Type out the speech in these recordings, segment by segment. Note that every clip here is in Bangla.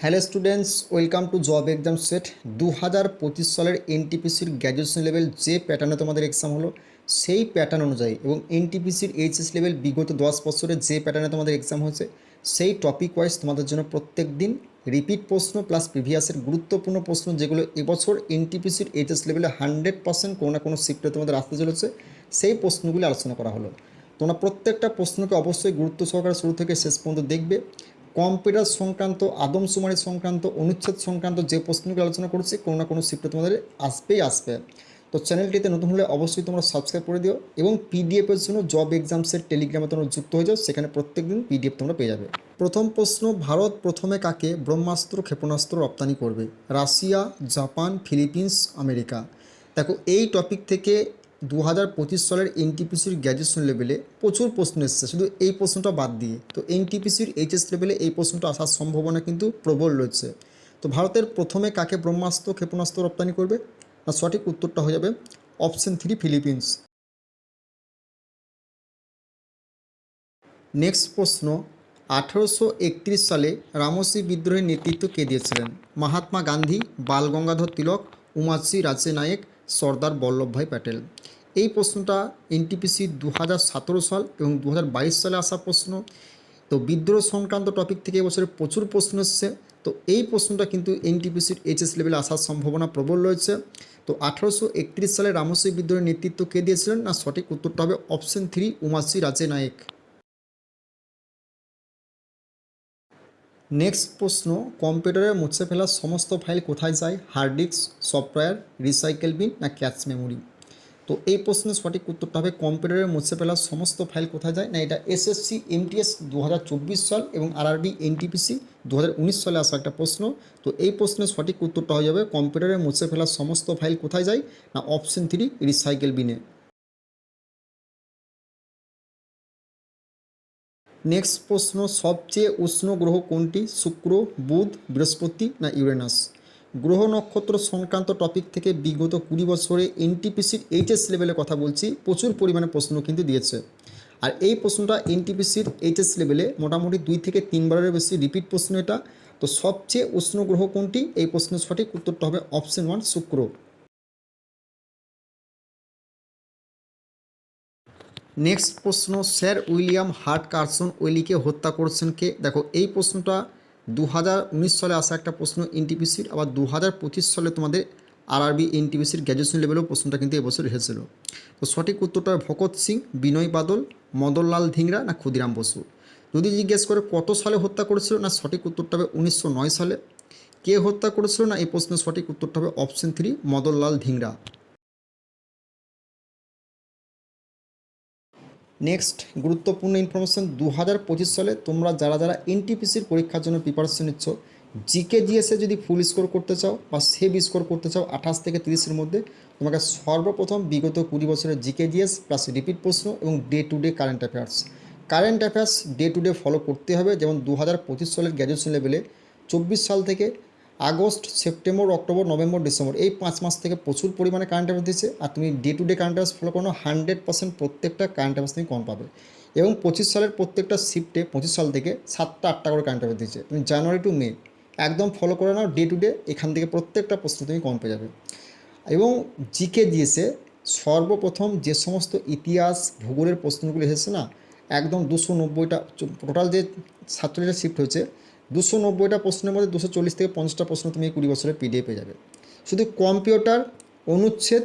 Hello students, welcome to job exam set. দু হাজার পঁচিশ সালের এনটিপিসির গ্র্যাজুয়েশন লেভেল যে প্যাটার্নে তোমাদের এক্সাম হলো, সেই প্যাটার্ন অনুযায়ী এবং এনটিপিসির এইচএস লেভেল বিগত দশ বছরে যে প্যাটার্নে তোমাদের এক্সাম হয়েছে, সেই টপিক ওয়াইজ তোমাদের জন্য প্রত্যেক দিন রিপিট প্রশ্ন প্লাস প্রিভিয়াসের গুরুত্বপূর্ণ প্রশ্ন যেগুলো এবছর এনটিপিসির এইচএস লেভেলে হান্ড্রেড পার্সেন্ট কোনো না কোনো শিফটে তোমাদের আসতে চলেছে, সেই প্রশ্নগুলি আলোচনা করা হলো। তোমরা প্রত্যেকটা প্রশ্নকে অবশ্যই গুরুত্ব সহকারে শুরু থেকে শেষ পর্যন্ত দেখবে। কম্পিউটার সংক্রান্ত আদমশুমারি সংক্রান্ত, অনুচ্ছেদ সংক্রান্ত যে প্রশ্নগুলো আলোচনা করছি, কোনো না কোনো শিফটে তোমাদের আসবেই আসবে। তো চ্যানেলটিতে নতুন হলে অবশ্যই তোমরা সাবস্ক্রাইব করে দিও এবং পিডিএফের জন্য জব এক্সামসের টেলিগ্রামে তোমরা যুক্ত হয়ে যাও, সেখানে প্রত্যেক দিন পিডিএফ তোমরা পেয়ে যাবে। প্রথম প্রশ্ন, ভারত প্রথমে কাকে ব্রহ্মাস্ত্র, ক্ষেপণাস্ত্র রপ্তানি করবে? Russia, Japan, Philippines, America? দেখো, এই টপিক থেকে দু হাজার পঁচিশ সালের এনটিপিসির গ্র্যাজুয়েশন লেভেলে প্রচুর প্রশ্ন এসেছে। শুধু এই প্রশ্নটা বাদ দিয়ে, তো এনটিপিসির এইচএস লেভেলে এই প্রশ্নটা আসার সম্ভাবনা কিন্তু প্রবল রয়েছে। তো ভারতের প্রথমে কাকে ব্রহ্মাস্ত্র ক্ষেপণাস্ত্র রপ্তানি করবে? আর সঠিক উত্তরটা হয়ে যাবে অপশন থ্রি ফিলিপিন্স নেক্সট প্রশ্ন, আঠেরোশো একত্রিশ সালে রামসি বিদ্রোহের নেতৃত্ব কে দিয়েছিলেন? মহাত্মা গান্ধী, বাল গঙ্গাধর তিলক উমাশ্রী রাজে নায়েক সর্দার বল্লভভাই প্যাটেল। এই প্রশ্নটা এনটিপিসি দু হাজার সতেরো সাল এবং দু হাজার বাইশ সালে আসা প্রশ্ন। তো বিদ্রোহ সংক্রান্ত টপিক থেকে এবছরে প্রচুর প্রশ্ন এসছে। তো এই প্রশ্নটা কিন্তু এনটিপিসির এইচএস লেভেলে আসার সম্ভাবনা প্রবল রয়েছে। তো আঠারোশো একত্রিশ সালে রামসী বিদ্রোহের নেতৃত্ব কে দিয়েছিলেন? না, সঠিক উত্তরটা হবে অপশন থ্রি উমাশ্রী রাজে নায়েক নেক্সট প্রশ্ন, কম্পিউটারে মুছে ফেলা সমস্ত ফাইল কোথায় যায়? Hard disk, software, recycle bin না ক্যাচ মেমোরি? তো এই প্রশ্নের সঠিক উত্তরটা হবে, কম্পিউটারে মুছে ফেলা সমস্ত ফাইল কোথায় যায়? না, এটা এসএসসি এমটিএস দু হাজার চব্বিশ সাল এবং আরআরবি এনটিপিসি দু হাজার উনিশ সালে আসা একটা প্রশ্ন। তো এই প্রশ্নের সঠিক উত্তরটা হয়ে যাবে, কম্পিউটারে মুছে ফেলা সমস্ত ফাইল কোথায় যায়? না অপশন থ্রি রিসাইকেল বিনে নেক্সট প্রশ্ন, সবচেয়ে উষ্ণ গ্রহ কোনটি? শুক্র, বুধ, বৃহস্পতি না ইউরেনাস? গ্রহ নক্ষত্র সংক্রান্ত টপিক থেকে বিগত কুড়ি বছরে এনটিপিসির এইচএস লেভেলে কথা বলছি, প্রচুর পরিমাণে প্রশ্ন কিন্তু দিয়েছে। আর এই প্রশ্নটা এনটিপিসির এইচএস লেভেলে মোটামুটি দুই থেকে তিনবারের বেশি রিপিট প্রশ্ন এটা। তো সবচেয়ে উষ্ণ গ্রহ কোনটি? এই প্রশ্নের সঠিক উত্তরটা হবে অপশন ওয়ান শুক্র। নেক্সট প্রশ্ন, স্যার উইলিয়াম হার্ট কার্সন ওয়েলিকে হত্যা করেছেন কে? দেখো, এই প্রশ্নটা দু হাজার উনিশ সালে আসা একটা প্রশ্ন এনটিপিসির আবার দু হাজার পঁচিশ সালে তোমাদের আরআরবি এনটিপিসির গ্র্যাজুয়েশন লেভেলেও প্রশ্নটা কিন্তু এবছর এসেছিল। তো সঠিক উত্তরটা ভকত সিং, বিনয় বাদল, মদনলাল ধিংরা না ক্ষুদিরাম বসু? যদি জিজ্ঞেস করে কত সালে হত্যা করেছিল না সঠিক উত্তরটা হবে উনিশশো নয় সালে? কে হত্যা করেছিল না এই প্রশ্নের সঠিক উত্তরটা হবে option three Madanlal Dhingra. Next গুরুত্বপূর্ণ ইনফরমেশন দু হাজার পঁচিশ সালে তোমরা যারা যারা এনটিপিসির পরীক্ষার জন্য প্রিপারেশন নিচ্ছ জিকে জিএসে যদি ফুল স্কোর করতে চাও বা সেভ স্কোর করতে চাও আঠাশ থেকে তিরিশের মধ্যে, তোমাকে সর্বপ্রথম বিগত কুড়ি বছরের জিকে জিএস প্লাস রিপিট প্রশ্ন এবং day to day current affairs current affairs day to day follow করতে হবে, যেমন দু হাজার পঁচিশ সালের গ্র্যাজুয়েশন লেভেলে চব্বিশ সাল থেকে August, September, October, November, December, এই পাঁচ মাস থেকে প্রচুর পরিমাণে কারেন্ট অ্যাফেয়ার্স দিচ্ছে আর তুমি day to day current affairs follow করো হান্ড্রেড পার্সেন্ট প্রত্যেকটা কারেন্ট অ্যাফেয়ার্স তুমি কম পাবে। এবং পঁচিশ সালের প্রত্যেকটা শিফটে পঁচিশ সাল থেকে সাতটা, আটটা করে কারেন্ট অ্যাফেয়ার্স দিচ্ছে। তুমি জানুয়ারি টু মে একদম ফলো করে নাও ডে টু ডে এখান থেকে প্রত্যেকটা প্রশ্ন তুমি কম পেয়ে যাবে। এবং জিকে দিয়েছে, সর্বপ্রথম যে সমস্ত ইতিহাস, ভূগোলের প্রশ্নগুলো এসেছে না, একদম দুশো নব্বইটা, টোটাল যে সাতচল্লিশটা শিফট হয়েছে দুশো নব্বইটা প্রশ্নের মধ্যে দুশো চল্লিশ থেকে পঞ্চাশটা প্রশ্ন তুমি এই কুড়ি বছরের পিডিএফ পেয়ে যাবে। শুধু কম্পিউটার, অনুচ্ছেদ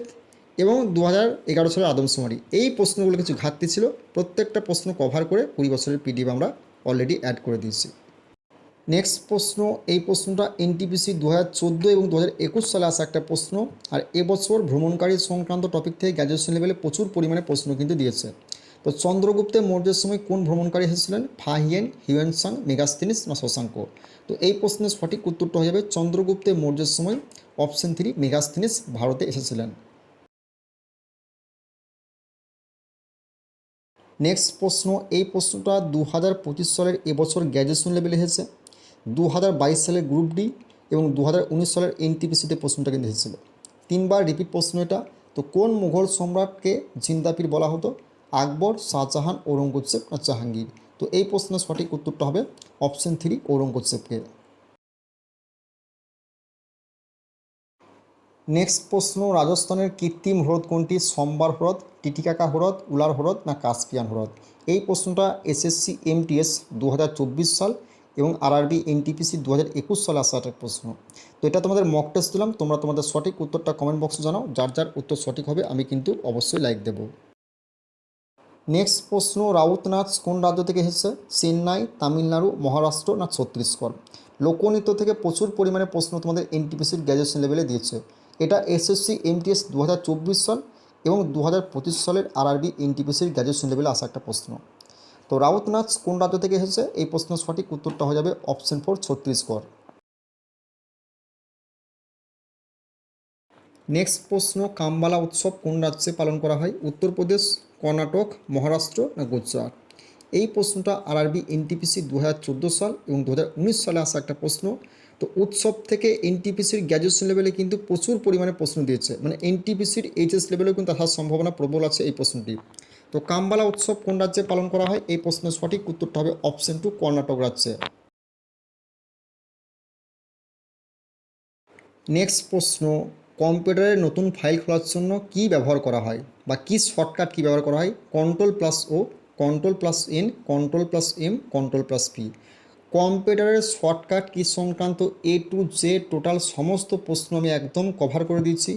এবং দু হাজার এগারো সালের আদমশুমারি এই প্রশ্নগুলো কিছু ঘাটতি ছিল। প্রত্যেকটা প্রশ্ন কভার করে কুড়ি বছরের পিডিএফ আমরা অলরেডি অ্যাড করে দিয়েছি। নেক্সট প্রশ্ন, এই প্রশ্নটা এনটিপিসি দু হাজার চোদ্দ এবং দু হাজার একুশ সালে আসা একটা প্রশ্ন, আর এবছর ভ্রমণকারী সংক্রান্ত টপিক থেকে গ্র্যাজুয়েশন লেভেলে প্রচুর পরিমাণে প্রশ্ন কিন্তু দিয়েছে। তো চন্দ্রগুপ্তের মৌর্যের সময় কোন ভ্রমণকারী এসেছিলেন? ফাহিয়েন হিউয়েনসাং মেগাস্তিনিস না শশাঙ্ক? তো এই প্রশ্নের সঠিক উত্তরটা হয়ে যাবে চন্দ্রগুপ্তের মৌর্যের সময় অপশন থ্রি মেগাস্তিনিস ভারতে এসেছিলেন। নেক্সট প্রশ্ন, এই প্রশ্নটা দু হাজার পঁচিশ সালের এবছর গ্র্যাজুয়েশন লেভেলে এসেছে। দু হাজার বাইশ সালের গ্রুপ ডি এবং দু হাজার উনিশ সালের এনটিপিসিতে প্রশ্নটা কিন্তু এসেছিল। তিনবার রিপিট প্রশ্ন এটা। তো কোন মুঘল সম্রাটকে জিন্দাপির বলা হতো? আকবর, শাহজাহান, ঔরঙ্গজেব না জাহাঙ্গীর। তো এই প্রশ্নের সঠিক উত্তরটা হবে অপশন থ্রি ঔরঙ্গজেবকে। নেক্সট প্রশ্ন, রাজস্থানের কৃত্রিম হ্রদ কোনটি? সোমবার হ্রদ, টিটিকাকা হ্রদ, উলার হ্রদ না কাস্পিয়ান হ্রদ? এই প্রশ্নটা এসএসসি এমটিএস দু হাজার চব্বিশ সাল এবং আরআরবি এনটিপিসি দু হাজার একুশ সালে আসা একটা প্রশ্ন। তো এটা তোমাদের মক টেস্ট দিলাম, তোমরা তোমাদের সঠিক উত্তরটা কমেন্ট বক্সে জানাও, যার যার উত্তর সঠিক হবে আমি কিন্তু অবশ্যই লাইক দেবো। নেক্সট প্রশ্ন, রাউতনাথ কোন রাজ্য থেকে এসেছে? চেন্নাই, তামিলনাড়ু, মহারাষ্ট্র না ছত্তিশগড়? লোকনৃত্য থেকে প্রচুর পরিমাণে প্রশ্ন তোমাদের এনটিপিসির গ্র্যাজুয়েশন লেভেলে দিয়েছে। এটা এসএসসি এমটিএস দু হাজার চব্বিশ সাল এবং দু হাজার পঁচিশ সালের আরআরবি এনটিপিসির গ্র্যাজুয়েশন লেভেলে আসা একটা প্রশ্ন। তো রাউতনাথ কোন রাজ্য থেকে এসেছে? এই প্রশ্নের সঠিক উত্তরটা হয়ে যাবে অপশন ফোর ছত্তিশগড়। নেক্সট প্রশ্ন, কামবালা উৎসব কোন রাজ্যে পালন করা হয়? উত্তরপ্রদেশ, কর্ণাটক, মহারাষ্ট্র না গুজরাট? এই প্রশ্নটা আরআরবি এনটিপিসি দু হাজার চোদ্দ সাল এবং দু হাজার উনিশ সালে আসা একটা প্রশ্ন। তো উৎসব থেকে এনটিপিসির গ্র্যাজুয়েশন লেভেলে কিন্তু প্রচুর পরিমাণে প্রশ্ন দিয়েছে। মানে এনটিপিসির এইচএস লেভেলেও কিন্তু আসার সম্ভাবনা প্রবল আছে এই প্রশ্নটি। তো কামবালা উৎসব কোন রাজ্যে পালন করা হয়? এই প্রশ্নের সঠিক উত্তরটা হবে অপশন টু কর্ণাটক রাজ্যে। নেক্সট প্রশ্ন কম্পিউটারের নতুন ফাইল খোলার জন্য কি ব্যবহার করা হয় বা কি শর্টকাট কি ব্যবহার করা হয়? Control plus O control plus N control plus M control plus P কম্পিউটারের শর্টকাট কি সংক্রান্ত এ টু জে টোটাল সমস্ত প্রশ্ন আমি একদম কভার করে দিয়েছি।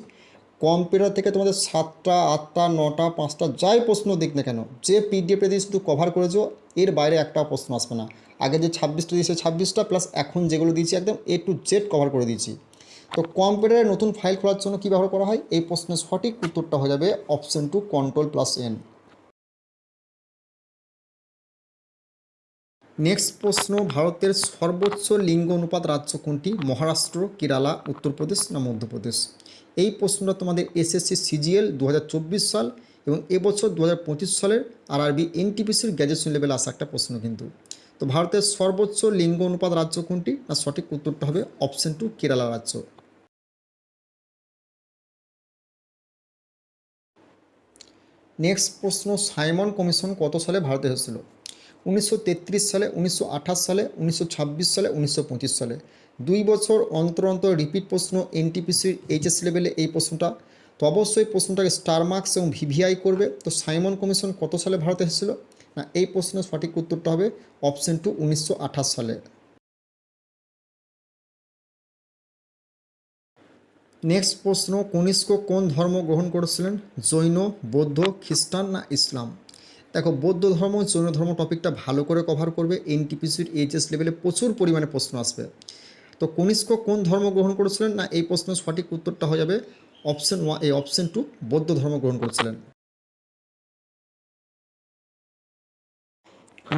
কম্পিউটার থেকে তোমাদের সাতটা, আটটা, নটা, পাঁচটা যাই প্রশ্ন দিক না কেন, যে পিডিএফটা দিয়ে শুধু কভার করেছ, এর বাইরে একটা প্রশ্ন আসবে না। আগে যে ছাব্বিশটা দিয়েছে, ছাব্বিশটা প্লাস এখন যেগুলো দিয়েছি, একদম এ টু জেড কভার করে দিয়েছি। তো কম্পিউটারে নতুন ফাইল খোলার জন্য কী ব্যবহার করা হয়? এই প্রশ্নের সঠিক উত্তরটা হয়ে যাবে option two control plus N. Next প্রশ্ন, ভারতের সর্বোচ্চ লিঙ্গ অনুপাত রাজ্য কোনটি? মহারাষ্ট্র, কেরালা, উত্তরপ্রদেশ না মধ্যপ্রদেশ? এই প্রশ্নটা তোমাদের এসএসসি সিজিএল দু হাজার চব্বিশ সাল এবং এবছর দু হাজার পঁচিশ সালের আরআরবি এনটিপিসির গ্র্যাজুয়েশন লেভেলে আসা একটা প্রশ্ন কিন্তু। তো ভারতের সর্বোচ্চ লিঙ্গ অনুপাত রাজ্য কোনটি? না সঠিক উত্তরটা হবে অপশন টু কেরালা রাজ্য। নেক্সট প্রশ্ন, সাইমন কমিশন কত সালে ভারতে এসেছিল? উনিশশো তেত্রিশ সালে, উনিশশো আঠাশ সালে, উনিশশো ছাব্বিশ সালে, উনিশশো পঁচিশ সালে। দুই বছর অন্তর অন্তর রিপিট প্রশ্ন এনটিপিসির এইচএস লেভেলে এই প্রশ্নটা। তো অবশ্যই প্রশ্নটাকে স্টার মার্কস এবং ভিভিআই করবে। তো সাইমন কমিশন কত সালে ভারতে এসেছিল? না, এই প্রশ্নের সঠিক উত্তরটা হবে অপশন টু উনিশশো আঠাশ সালে। নেক্সট প্রশ্ন, কনিষ্ক কোন ধর্ম গ্রহণ করেছিলেন? জৈন, বৌদ্ধ, খ্রিস্টান না ইসলাম? দেখো, বৌদ্ধ ধর্ম, জৈন ধর্ম টপিকটা ভালো করে কভার করবে এনটিপিসির এইচএস লেভেলে প্রচুর পরিমাণে প্রশ্ন আসবে। তো কনিষ্ক কোন ধর্ম গ্রহণ করেছিলেন? না, এই প্রশ্নের সঠিক উত্তরটা হয়ে যাবে অপশন ওয়ান এই অপশন টু বৌদ্ধ ধর্ম গ্রহণ করেছিলেন।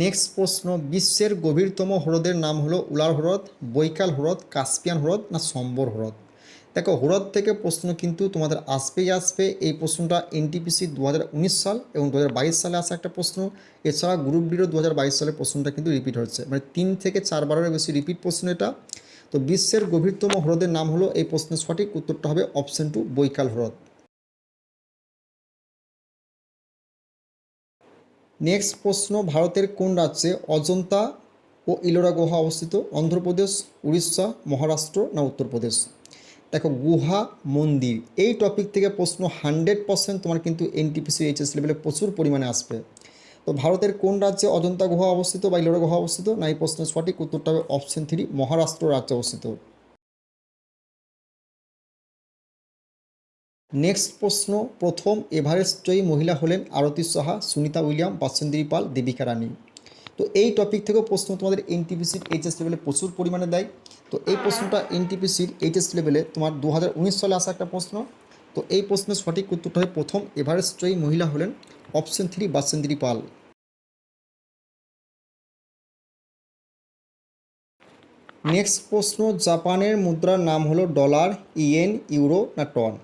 নেক্সট প্রশ্ন, বিশ্বের গভীরতম হ্রদের নাম হলো উলার হ্রদ, বৈকাল হ্রদ, কাস্পিয়ান হ্রদ না সম্বর হ্রদ? দেখো হ্রদ থেকে প্রশ্ন কিন্তু তোমাদের আসবেই আসবে। এই প্রশ্নটা এনটিপিসি দু হাজার উনিশ সাল এবং দু হাজার বাইশ সালে আসা একটা প্রশ্ন। এছাড়া গ্রুপ ডিরও দু সালের প্রশ্নটা কিন্তু রিপিট হচ্ছে। মানে তিন থেকে চারবারের বেশি রিপিট প্রশ্ন এটা। তো বিশ্বের গভীরতম হ্রদের নাম হলো এই প্রশ্নের সঠিক উত্তরটা হবে অপশন টু বৈকাল হ্রদ নেক্সট প্রশ্ন, ভারতের কোন রাজ্যে অজন্তা ও ইলোরা গুহা অবস্থিত? অন্ধ্রপ্রদেশ, উড়িষ্যা, মহারাষ্ট্র না উত্তরপ্রদেশ? দেখো গুহা, মন্দির, এই টপিক থেকে প্রশ্ন হান্ড্রেড পার্সেন্ট তোমার কিন্তু এনটিপিসি এইচএস লেভেলে প্রচুর পরিমাণে আসবে। তো ভারতের কোন রাজ্যে অজন্তা গুহা অবস্থিত বা ইলোরা গুহা অবস্থিত? না, এই প্রশ্নের সঠিক উত্তরটা হবে অপশন থ্রি মহারাষ্ট্র রাজ্যে অবস্থিত। নেক্সট প্রশ্ন, প্রথম এভারেস্ট জয়ী মহিলা হলেন আরতি সাহা, সুনিতা উইলিয়াম বাসেন্দ্রী পাল দেবিকা রানী। তো এই টপিক থেকেও প্রশ্ন তোমাদের এনটিপিসির এইচএস লেভেলে প্রচুর পরিমাণে দেয়। তো এই প্রশ্নটা এনটিপিসির এইচএস লেভেলে তোমার দু হাজার উনিশ সালে আসা একটা প্রশ্ন। তো এই প্রশ্নের সঠিক উত্তরটা হয় প্রথম এভারেস্ট জয়ী মহিলা হলেন option three Bachendri Pal. Next প্রশ্ন, জাপানের মুদ্রার নাম হলো ডলার, ইয়েন, ইউরো না টন?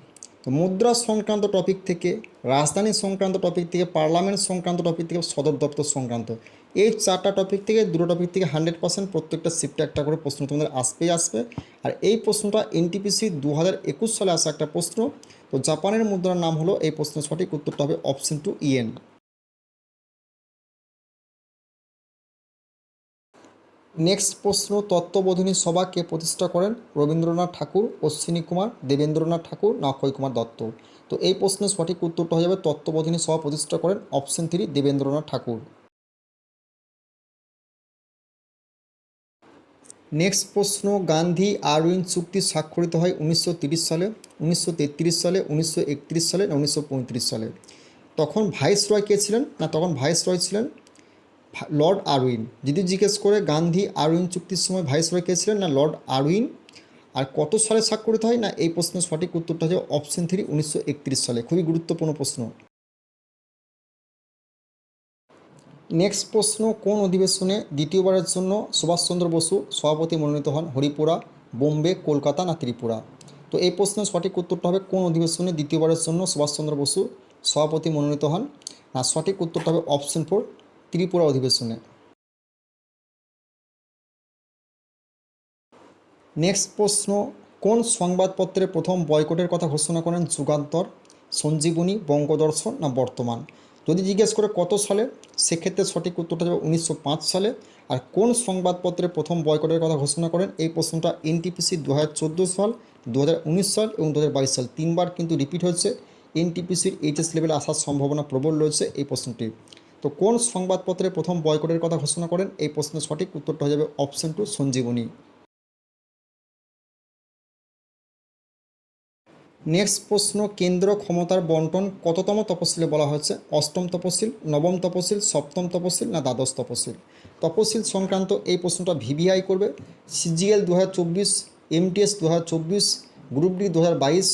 তো মুদ্রা সংক্রান্ত টপিক থেকে, রাজধানী সংক্রান্ত টপিক থেকে পার্লামেন্ট সংক্রান্ত টপিক থেকে, সদর দপ্তর সংক্রান্ত। এই চারটা টপিক থেকে দুটো টপিক থেকে হান্ড্রেড পার্সেন্ট প্রত্যেকটা শিফটে একটা করে প্রশ্ন তোমাদের আসবেই আসবে। আর এই প্রশ্নটা এনটিপিসি দু হাজার একুশ সালে আসা একটা প্রশ্ন। তো জাপানের মুদ্রার নাম হলো এই প্রশ্নের সঠিক উত্তরটা হবে অপশন টু ইএন নেক্সট প্রশ্ন, তত্ত্ববোধিনী সভা কে প্রতিষ্ঠা করেন রবীন্দ্রনাথ ঠাকুর, অশ্বিনী কুমার, দেবেন্দ্রনাথ ঠাকুর, না অক্ষয় কুমার দত্ত। তো এই প্রশ্নের সঠিক উত্তরটা হয়ে যাবে তত্ত্ববোধিনী সভা প্রতিষ্ঠা করেন option three Debendranath Thakur. Next প্রশ্ন, গান্ধী আরউইন চুক্তি স্বাক্ষরিত হয় উনিশশো সালে, উনিশশো তেত্রিশ সালে, উনিশশো একত্রিশ সালে না উনিশশো পঁয়ত্রিশ সালে? তখন ভাইস রয় কে ছিলেন? না, তখন ভাইস রয় ছিলেন লর্ড আরউইন। যদি জিজ্ঞেস করে গান্ধী আরউইন চুক্তির সময় ভাইস রয় কে ছিলেন, না লর্ড আরউইন? আর কত সালে স্বাক্ষরিত হয়? না, এই প্রশ্নের সঠিক উত্তরটা হচ্ছে অপশন থ্রি, উনিশশো একত্রিশ সালে। খুবই গুরুত্বপূর্ণ প্রশ্ন। নেক্সট প্রশ্ন, কোন অধিবেশনে দ্বিতীয়বারের জন্য সুভাষচন্দ্র বসু সভাপতি মনোনীত হন? হরিপুরা, বোম্বে, কলকাতা না ত্রিপুরা? তো এই প্রশ্নের সঠিক উত্তরটা হবে কোন অধিবেশনে দ্বিতীয়বারের জন্য সুভাষচন্দ্র বসু সভাপতি মনোনীত হন? না, সঠিক উত্তরটা হবে অপশন ফোর, ত্রিপুরা অধিবেশনে। নেক্সট প্রশ্ন, কোন সংবাদপত্রে প্রথম বয়কটের কথা ঘোষণা করেন যুগান্তর? সঞ্জীবনী, বঙ্গদর্শন না বর্তমান? যদি জিজ্ঞেস করে কত সালে, সেক্ষেত্রে সঠিক উত্তরটা যাবে উনিশশো পাঁচ সালে। আর কোন সংবাদপত্রে প্রথম বয়কটের কথা ঘোষণা করেন, এই প্রশ্নটা এনটিপিসি দু সাল দু হাজার উনিশ সাল এবং দু হাজার বাইশ সাল তিনবার কিন্তু রিপিট হয়েছে। এনটিপিসির এইচএস লেভেলে আসার সম্ভাবনা প্রবল রয়েছে এই প্রশ্নটি। তো কোন সংবাদপত্রে প্রথম বয়কটের কথা ঘোষণা করেন, এই প্রশ্নের সঠিক উত্তরটা হয়ে যাবে অপশন টু সঞ্জীবনী। নেক্সট প্রশ্ন, কেন্দ্র ক্ষমতার বন্টন কততম তপশিলে বলা হয়েছে? অষ্টম তপশিল, নবম তপশিল, সপ্তম তপশিল না দ্বাদশ তপশিল? তপশিল সংক্রান্ত এই প্রশ্নটা ভিভিআই করবে। সিজিএল দু হাজার চব্বিশ, এমটিএস দু হাজার চব্বিশ, গ্রুপ ডি দু হাজার বাইশ,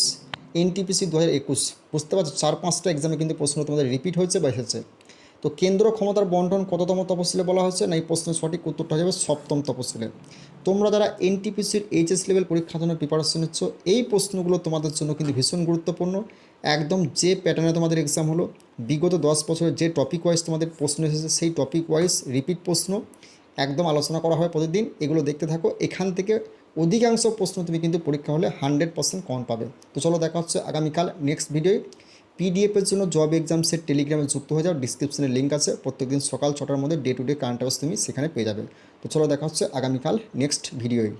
এনটিপিসি দু হাজার একুশ। বুঝতে পারছ? চার পাঁচটা এক্সামে কিন্তু প্রশ্ন তোমাদের রিপিট হয়েছে বা এসেছে। তো কেন্দ্র ক্ষমতার বন্টন কততম তপশিলে বলা হয়েছে? না, এই প্রশ্নের সঠিক উত্তরটা হয়ে যাবে সপ্তম তপশিলে। তোমরা যারা এনটিপিসির এইচএস লেভেল পরীক্ষার জন্য প্রিপারেশন নিচ্ছ, এই প্রশ্নগুলো তোমাদের জন্য কিন্তু ভীষণ গুরুত্বপূর্ণ। একদম যে প্যাটার্নে তোমাদের এক্সাম হলো, বিগত দশ বছরের যে টপিক ওয়াইজ তোমাদের প্রশ্ন এসেছে, সেই টপিক ওয়াইজ রিপিট প্রশ্ন একদম আলোচনা করা হয় প্রতিদিন। এগুলো দেখতে থাকো। এখান থেকে অধিকাংশ প্রশ্ন তুমি কিন্তু পরীক্ষা হলে হান্ড্রেড পার্সেন্ট কম পাবে। তো চলো দেখা হচ্ছে আগামীকাল নেক্সট ভিডিওয় পিডিএফের জন্য জব এক্সামসের টেলিগ্রামে যুক্ত হয়ে যাও। ডিসক্রিপশনে লিঙ্ক আছে। প্রত্যেকদিন সকাল ছটার মধ্যে day to day current affairs তুমি সেখানে পেয়ে যাবে। তো চলো দেখা হচ্ছে আগামীকাল নেক্সট ভিডিওয়